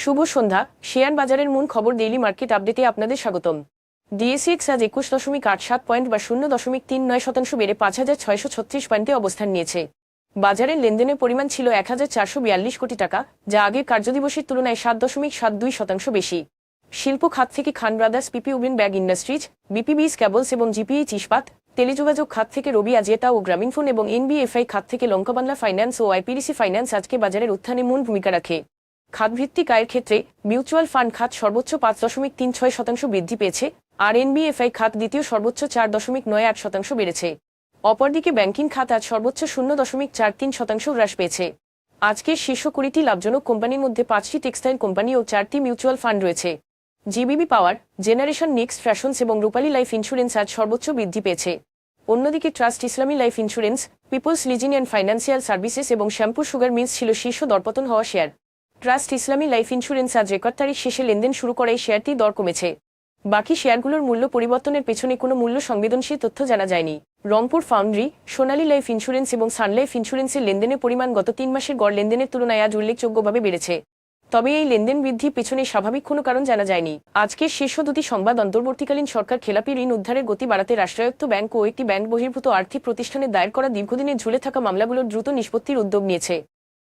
শুভ সন্ধ্যা। Share বাজারের মূল খবর ডেইলি মার্কেট আপডেটে আপনাদের স্বাগতম। ডিএসিএক্স আজ একুশ দশমিক আট সাত পয়েন্ট বা শূন্য দশমিক তিন নয় শতাংশ বেড়ে পাঁচ হাজার ছয়শো ছত্রিশ পয়েন্টে অবস্থান নিয়েছে। বাজারের লেনদেনের পরিমাণ ছিল এক হাজার চারশো বিয়াল্লিশ কোটি টাকা, যা আগের কার্যদিবসের তুলনায় সাত দশমিক সাত দুই শতাংশ বেশি। শিল্প খাত থেকে Khan Brothers PP woven bag Industries বিপিবিস cables এবং জিপিএইচ ইস্পাত টেলিযোগাযোগ খাত থেকে রবি আজিয়েতা ও গ্রামীণফোন এবং এনবিএফআই খাত থেকে লঙ্কাবাংলা ফাইন্যান্স ও আইপিডিসি ফাইন্যান্স আজকে বাজারের উত্থানে মূল ভূমিকা রাখে। খাতভিত্তিক আয়ের ক্ষেত্রে মিউচুয়াল ফান্ড খাত সর্বোচ্চ পাঁচ দশমিক তিন ছয় শতাংশ বৃদ্ধি পেয়েছে, আর এনবিএফআই খাত দ্বিতীয় সর্বোচ্চ চার দশমিক নয় আট শতাংশ বেড়েছে। অপরদিকে ব্যাংকিং খাত আজ সর্বোচ্চ শূন্য দশমিক চার তিন শতাংশ হ্রাস পেয়েছে। আজকের শীর্ষ কুড়িটি লাভজনক কোম্পানির মধ্যে পাঁচটি টেক্সটাইল কোম্পানি ও চারটি মিউচুয়াল ফান্ড রয়েছে। GBB power, generation next fashions এবং রূপালী লাইফ ইন্স্যুরেন্স আজ সর্বোচ্চ বৃদ্ধি পেয়েছে। অন্যদিকে Trust Islami Life Insurance, Peoples Leasing and Financial Services এবং শ্যাম্পু সুগার মিলস ছিল শীর্ষ দরপতন হওয়া share. Trust Islami life insurance আজ রেকর্ড তারিখ শেষে লেনদেন শুরু করে এই শেয়ারটি দর কমেছে। বাকি শেয়ারগুলোর মূল্য পরিবর্তনের পেছনে কোনো মূল্য সংবেদনশীল তথ্য জানা যায়নি। Rangpur Foundry Sonali Life Insurance এবং সানলাইফ ইন্স্যুরেন্সের লেনদেনের পরিমাণ গত তিন মাসের গড় লেনদেনের তুলনায় আজ উল্লেখযোগ্যভাবে বেড়েছে। তবে এই লেনদেন বৃদ্ধির পেছনে স্বাভাবিক কোনো কারণ জানা যায়নি। আজকের শীর্ষ দুটি সংবাদ অন্তর্বর্তীকালীন সরকার খেলাপি ঋণ উদ্ধারের গতি বাড়াতে রাষ্ট্রায়ত্ত ব্যাংক ও একটি ব্যাংক বহির্ভূত আর্থিক প্রতিষ্ঠানে দায়ের করা দীর্ঘদিনের ঝুলে থাকা মামলাগুলোর দ্রুত নিষ্পত্তির উদ্যোগ নিয়েছে।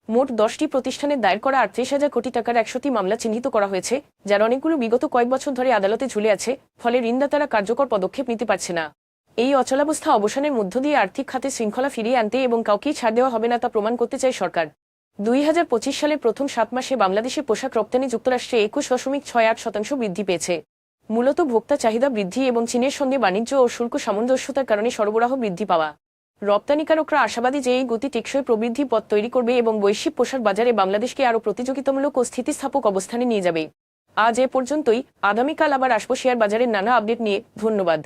মোট দশটি প্রতিষ্ঠানের দায়ের করা আটত্রিশ হাজার কোটি টাকার একশোটি মামলা চিহ্নিত করা হয়েছে, যার অনেকগুলো বিগত কয়েক বছর ধরে আদালতে ঝুলে আছে, ফলে ঋণদাতারা কার্যকর পদক্ষেপ নিতে পারছে না। এই অচলাবস্থা অবসানের মধ্য দিয়ে আর্থিক খাতে শৃঙ্খলা ফিরিয়ে আনতে এবং কাউকেই ছাড় দেওয়া হবে না তা প্রমাণ করতে চায় সরকার। দুই হাজার পঁচিশ সালের প্রথম সাত মাসে বাংলাদেশে পোশাক রপ্তানি যুক্তরাষ্ট্রে একুশ দশমিক ছয় আট শতাংশ বৃদ্ধি পেয়েছে। মূলত ভোক্তা চাহিদা বৃদ্ধি এবং চীনের সঙ্গে বাণিজ্য ও শুল্ক সামঞ্জস্যতার কারণে সরবরাহ বৃদ্ধি পাওয়া। রপ্তানিকারকরা আশাবাদী যে এই গতি টেকসই প্রবৃদ্ধি পথ তৈরি করবে এবং বৈশ্বিক পোশাক বাজারে বাংলাদেশকে আরও প্রতিযোগিতামূলক ও স্থিতিস্থাপক অবস্থানে নিয়ে যাবে। আজ এ পর্যন্তই। আগামীকাল আবার আসব শেয়ার বাজারের নানা আপডেট নিয়ে। ধন্যবাদ।